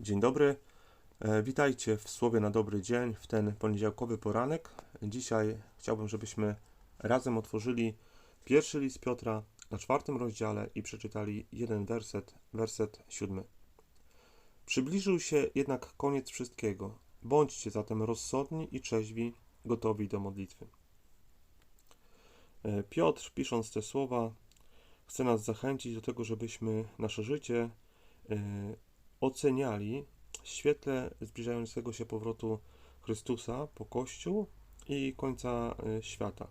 Dzień dobry. E, Witajcie w Słowie na dobry dzień, w ten poniedziałkowy poranek. Dzisiaj chciałbym, żebyśmy razem otworzyli pierwszy list Piotra na czwartym rozdziale i przeczytali jeden werset, werset siódmy. Przybliżył się jednak koniec wszystkiego. Bądźcie zatem rozsądni i trzeźwi, gotowi do modlitwy. E, Piotr, pisząc te słowa, chce nas zachęcić do tego, żebyśmy nasze życie e, oceniali w świetle zbliżającego się powrotu Chrystusa po Kościół i końca e, świata.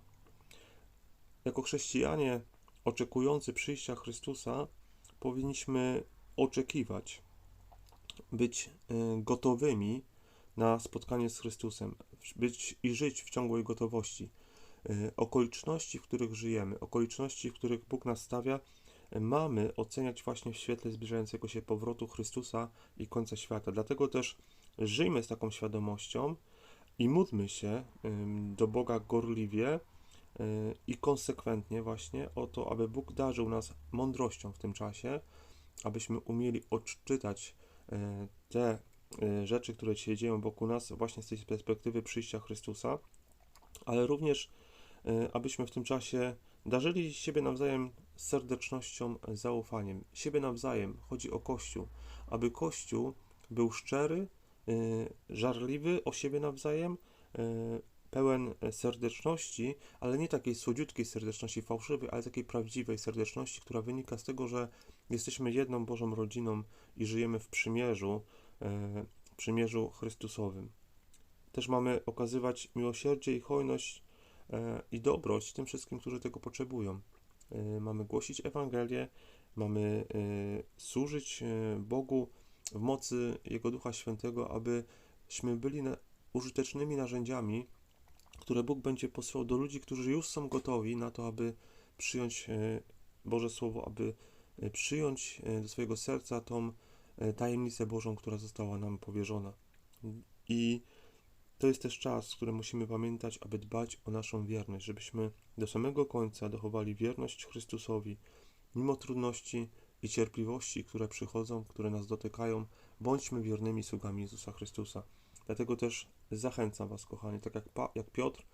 Jako chrześcijanie oczekujący przyjścia Chrystusa powinniśmy oczekiwać, być e, gotowymi na spotkanie z Chrystusem, być i żyć w ciągłej gotowości. E, Okoliczności, w których żyjemy, okoliczności, w których Bóg nas stawia, mamy oceniać właśnie w świetle zbliżającego się powrotu Chrystusa i końca świata. Dlatego też żyjmy z taką świadomością i módlmy się do Boga gorliwie y, i konsekwentnie właśnie o to, aby Bóg darzył nas mądrością w tym czasie, abyśmy umieli odczytać y, te y, rzeczy, które się dzieją wokół nas właśnie z tej perspektywy przyjścia Chrystusa, ale również abyśmy w tym czasie darzyli siebie nawzajem serdecznością, zaufaniem. Siebie nawzajem. Chodzi o Kościół. Aby Kościół był szczery, y, żarliwy o siebie nawzajem, y, pełen serdeczności, ale nie takiej słodziutkiej serdeczności fałszywej, ale takiej prawdziwej serdeczności, która wynika z tego, że jesteśmy jedną Bożą rodziną i żyjemy w przymierzu, y, przymierzu Chrystusowym. Też mamy okazywać miłosierdzie i hojność i dobroć tym wszystkim, którzy tego potrzebują. Y, mamy głosić Ewangelię, mamy y, służyć y, Bogu w mocy Jego Ducha Świętego, abyśmy byli użytecznymi narzędziami, które Bóg będzie posłał do ludzi, którzy już są gotowi na to, aby przyjąć Boże Słowo, aby przyjąć do swojego serca tą tajemnicę Bożą, która została nam powierzona. I to jest też czas, w którym musimy pamiętać, aby dbać o naszą wierność, żebyśmy do samego końca dochowali wierność Chrystusowi, mimo trudności i cierpliwości, które przychodzą, które nas dotykają, bądźmy wiernymi sługami Jezusa Chrystusa. Dlatego też zachęcam Was, kochani, tak jak, pa, jak Piotr,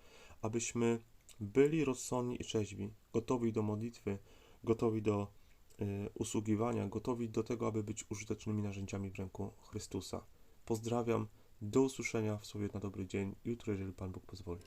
abyśmy byli rozsądni i trzeźwi, gotowi do modlitwy, gotowi do y, usługiwania, gotowi do tego, aby być użytecznymi narzędziami w ręku Chrystusa. Pozdrawiam. Do usłyszenia w sobie na dobry dzień jutro, jeżeli Pan Bóg pozwoli.